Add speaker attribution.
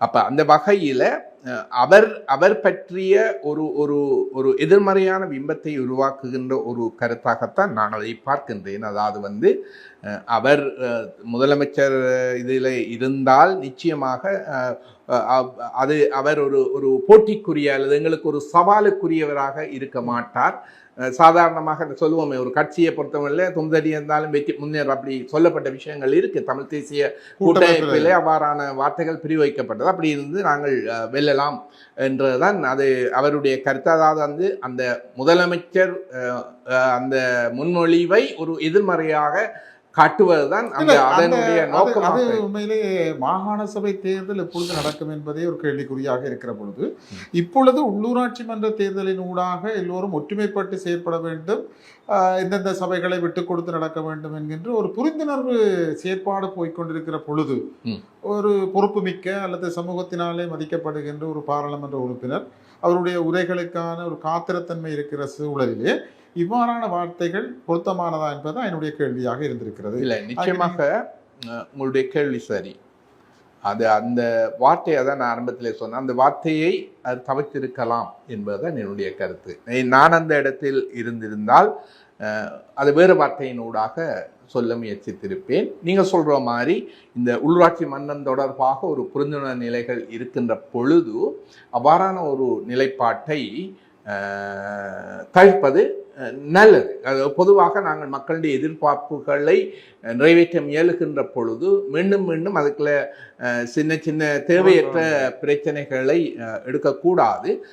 Speaker 1: அப்போ அந்த வகையில் அவர் அவர் பற்றிய ஒரு ஒரு ஒரு எதிர்மறையான பிம்பத்தை உருவாக்குகின்ற ஒரு கருத்தாகத்தான் நான் அதை பார்க்கின்றேன். அதாவது வந்து அவர் முதலமைச்சர் இதில் இருந்தால் நிச்சயமாக அது அவர் ஒரு ஒரு போட்டிக்குரிய அல்லது எங்களுக்கு ஒரு சவாலுக்குரியவராக இருக்க மாட்டார். சாதாரணமாக சொல்லுவோமே ஒரு கட்சியை பொறுத்தவரையில் துந்தடி இருந்தாலும் வெற்றி முன்னேற அப்படி சொல்லப்பட்ட விஷயங்கள் இருக்கு. தமிழ் தேசிய கூட்டமைப்பிலே. அவ்வாறான வார்த்தைகள் பிரிவைக்கப்பட்டது. அப்படி இருந்து நாங்கள் அஹ், செய்யலாம் என்றுதான் அது அவருடைய கருத்து. அதாவது வந்து அந்த முதலமைச்சர் அந்த முன்மொழிவை ஒரு எதிர்மறையாக காட்டுவதுதான் அந்த
Speaker 2: இல்ல, அந்த-
Speaker 1: அதனுடைய
Speaker 2: அது-
Speaker 1: நோக்கமாக
Speaker 2: அது உண்மையிலே மாகாண சபை தேர்தல் எப்பொழுது நடக்கும் என்பதே ஒரு கேள்விக்குறியாக இருக்கிற பொழுது இப்பொழுது உள்ளூராட்சி மன்ற தேர்தலின் ஊடாக எல்லோரும் ஒற்றுமைப்பட்டு செயற்பட வேண்டும் ஆஹ் எந்தெந்த சபைகளை விட்டு கொடுத்து நடக்க வேண்டும் என்கின்ற ஒரு புரிந்துணர்வு செயற்பாடு போய்க்கொண்டிருக்கிற பொழுது. ஒரு பொறுப்புமிக்க அல்லது சமூகத்தினாலே மதிக்கப்படுகின்ற ஒரு பாராளுமன்ற உறுப்பினர் அவருடைய உரைகளுக்கான ஒரு காத்திரத்தன்மை இருக்கிற சூழலிலே இவ்வாறான வார்த்தைகள் பொருத்தமானதா என்பது என்னுடைய கேள்வியாக இருந்திருக்கிறது.
Speaker 1: இல்லை நிச்சயமாக உங்களுடைய கேள்வி சரி. அது அந்த வார்த்தையை தான் நான் ஆரம்பத்தில் சொன்னேன். அந்த வார்த்தையை அது தவிர்த்திருக்கலாம் என்பதுதான் என்னுடைய கருத்து. நான் அந்த இடத்தில் இருந்திருந்தால் அது வேறு வார்த்தையினூடாக சொல்ல முயற்சித்திருப்பேன். நீங்கள் சொல்கிற மாதிரி இந்த உள்ளாட்சி மன்னன் தொடர்பாக ஒரு புரிந்துணர்வு நிலைகள் இருக்கின்ற பொழுது அவ்வாறான ஒரு நிலைப்பாட்டை தவிர்ப்பது நல்லது. அது பொதுவாக நாங்கள் மக்களுடைய எதிர்பார்ப்புகளை நிறைவேற்ற முயலுகின்ற பொழுது மீண்டும் மீண்டும் அதுக்குள்ள சின்ன சின்ன தேவையற்ற பிரச்சனைகளை எடுக்கக்கூடாது.